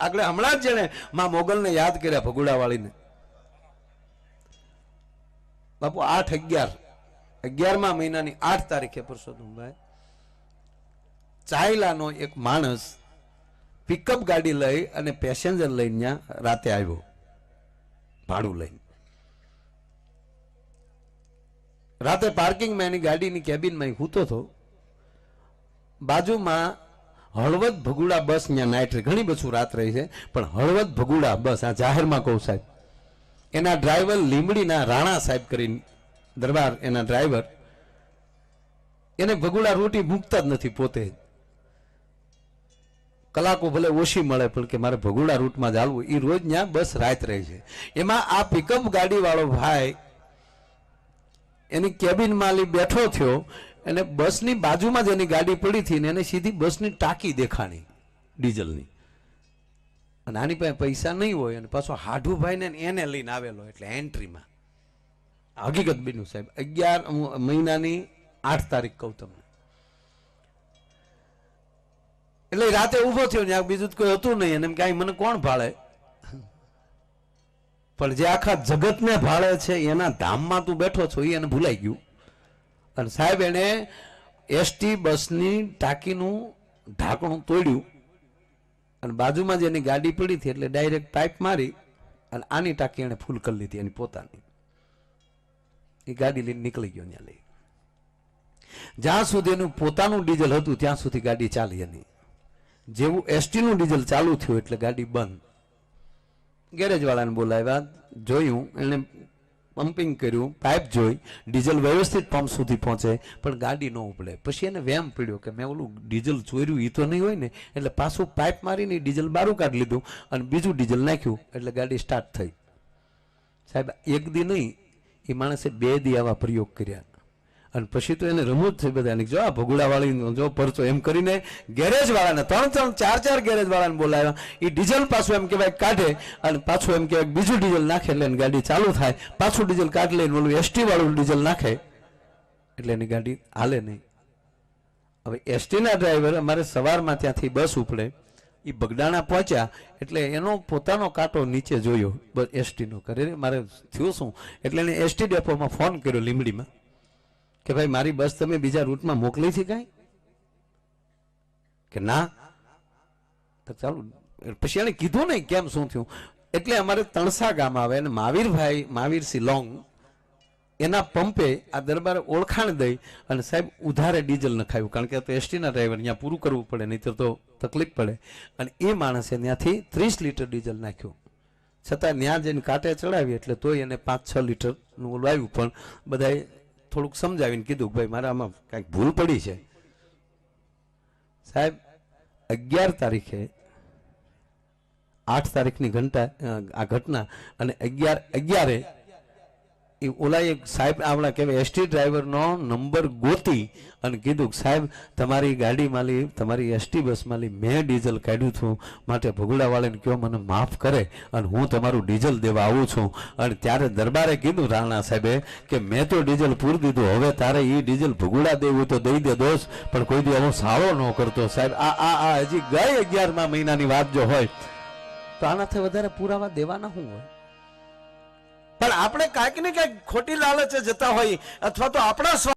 આગળ હમણાં જ જેને માં મોગલને યાદ કર્યા ભગુડાવાળીને. બાપુ, આઠ અગિયાર. અગિયારમા મહિનાની આઠ તારીખે પુરુષોત્તમભાઈ ચાયલાનો એક માણસ પિકઅપ ગાડી લઈ અને પેસેન્જર લઈને ત્યાં રાતે આવ્યો. ભાડું લઈને. રાતે પાર્કિંગમાં એની ગાડીની કેબિનમાં હૂતો હતો. બાજુમાં હળવદ ભગુડા બસ ત્યાં નાઇટ ઘણી બસું રાત રહી છે. પણ હળવદ ભગુડા બસ આ જાહેરમાં કહું સાહેબ. એના ડ્રાઈવર લીમડીના રાણા સાહેબ કરીને દરબાર એના ડ્રાઈવર. એને ભગુડા રોટી મૂકતા જ નથી પોતે. કલાકો ભલે ઓછી મળે પણ કે મારે ભગુડા રૂટમાં ચાલવું એ રોજ ત્યાં બસ રાત રહે છે. એમાં આ પિકઅપ ગાડીવાળો ભાઈ એની કેબિન માલી બેઠો થયો અને બસની બાજુમાં જ એની ગાડી પડી હતી ને એને સીધી બસની ટાંકી દેખાણી, ડીઝલની. અને આની પાસે પૈસા નહીં હોય અને પાછો હાઢુભાઈને એને લઈને આવેલો એટલે એન્ટ્રીમાં. હકીકત બીનું સાહેબ, અગિયાર મહિનાની આઠ તારીખ કહું તમને. એટલે રાતે ઊભો થયો ને બીજું કોઈ હતું નહીં અને એમ કે મને કોણ ભાળે? પણ જે આખા જગતને ભાળે છે, એના ધામમાં તું બેઠો છો એ એને ભૂલાઈ ગયું. અને સાહેબ, એણે એસટી બસની ટાંકીનું ઢાંકણું તોડ્યું અને બાજુમાં જ એની ગાડી પડી હતી એટલે ડાયરેક્ટ પાઇપ મારી અને આની ટાંકી એણે ફૂલ કરી લીધી, એની પોતાની. એ ગાડી લઈને નીકળી ગયો ત્યાં લઈ. જ્યાં સુધી એનું પોતાનું ડીઝલ હતું, ત્યાં સુધી ગાડી ચાલી એની. જેવું એસટીનું ડીઝલ ચાલુ થયું એટલે ગાડી બંધ. ગેરેજવાળાને બોલાવ્યા, જોયું એને પમ્પિંગ કર્યું, પાઇપ જોઈ, ડીઝલ વ્યવસ્થિત પંપ સુધી પહોંચે, પણ ગાડી ન ઉપડે. પછી એને વેમ પીડ્યો કે મેં ઓલું ડીઝલ ચોર્યું એ તો નહીં હોય ને, એટલે પાછું પાઇપ મારીને ડીઝલ બારું કાઢી લીધું અને બીજું ડીઝલ નાખ્યું, એટલે ગાડી સ્ટાર્ટ થઈ. સાહેબ, એક દી નહીં, એ માણસે બે દી આવા પ્રયોગ કર્યા. અને પછી તો એને રમૂજ થઈ બધાની જો આ ભગુડાવાળી જો પરચો એમ કરીને ગેરેજવાળાને ત્રણ ત્રણ ચાર ચાર ગેરેજવાળાને બોલાવ્યા. એ ડીઝલ પાછું એમ કહેવાય કાઢે અને પાછું એમ કહેવાય બીજું ડીઝલ નાખે એટલે એની ગાડી ચાલુ થાય. પાછું ડીઝલ કાઢ લઈને ઓલું એસટીવાળું ડીઝલ નાખે. એટલે એની ગાડી હાલે નહીં. હવે એસટીના ડ્રાઈવર અમારે સવારમાં ત્યાંથી બસ ઉપડે. એ બગડાણા પહોંચ્યા એટલે એનો પોતાનો કાંટો નીચે જોયો. બસ એસટીનો કરે મારે થયું શું? એટલે એને એસટી ડેપોમાં ફોન કર્યો લીમડીમાં. કે ભાઈ, મારી બસ તમે બીજા રૂટમાં મોકલી હતી કાંઈ? કે ના? તો ચાલો. પછી એને કીધું નહીં કેમ શું થયું? એટલે અમારે તણસા ગામ આવે અને મહાવીરભાઈ મહાવીરસિંહ સિલોંગ એના પંપે આ દરબારે ઓળખાણ દઈ અને સાહેબ ઉધારે ડીઝલ નખાયું. કારણ કે આ તો એસટીના ડ્રાઈવર અહીંયા પૂરું કરવું પડે નહીં તો તકલીફ પડે. અને એ માણસે ત્યાંથી ત્રીસ લીટર ડીઝલ નાખ્યું. છતાં ત્યાં જઈને કાંટે ચડાવી, એટલે તોય એને પાંચ છ લીટરનું ઓલું પણ બધાએ થોડુંક સમજાવીને કીધું ભાઈ, મારા આમાં કાંઈક ભૂલ પડી છે. સાહેબ, અગિયાર તારીખે, આઠ તારીખની ઘંટા આ ઘટના અને અગિયાર, અગિયારે એ ઓલા એક સાહેબ આપણા કહેવાય, એસટી ડ્રાઈવરનો નંબર ગોતી અને કીધું સાહેબ, તમારી ગાડી માલી તમારી એસટી બસ માલી મેં ડીઝલ કાઢ્યું છું, માટે ભગુડાવાળાને કહો, મને માફ કરે અને હું તમારું ડીઝલ દેવા આવું છું. અને ત્યારે દરબારે કીધું રાણા સાહેબે કે મેં તો ડીઝલ પૂરી દીધું, હવે તારે એ ડીઝલ ભગુડા દેવું તો દઈ દે દોસ્ત, પણ કોઈ દી આવો સારો ન કરતો. સાહેબ, આ આ આ હજી ગઈ અગિયારમા મહિનાની વાત જો હોય, તો આનાથી વધારે પુરાવા દેવાના શું હોય? પણ આપણે કાંઈક ને કાંઈક ખોટી લાલચે જતા હોય અથવા તો આપણા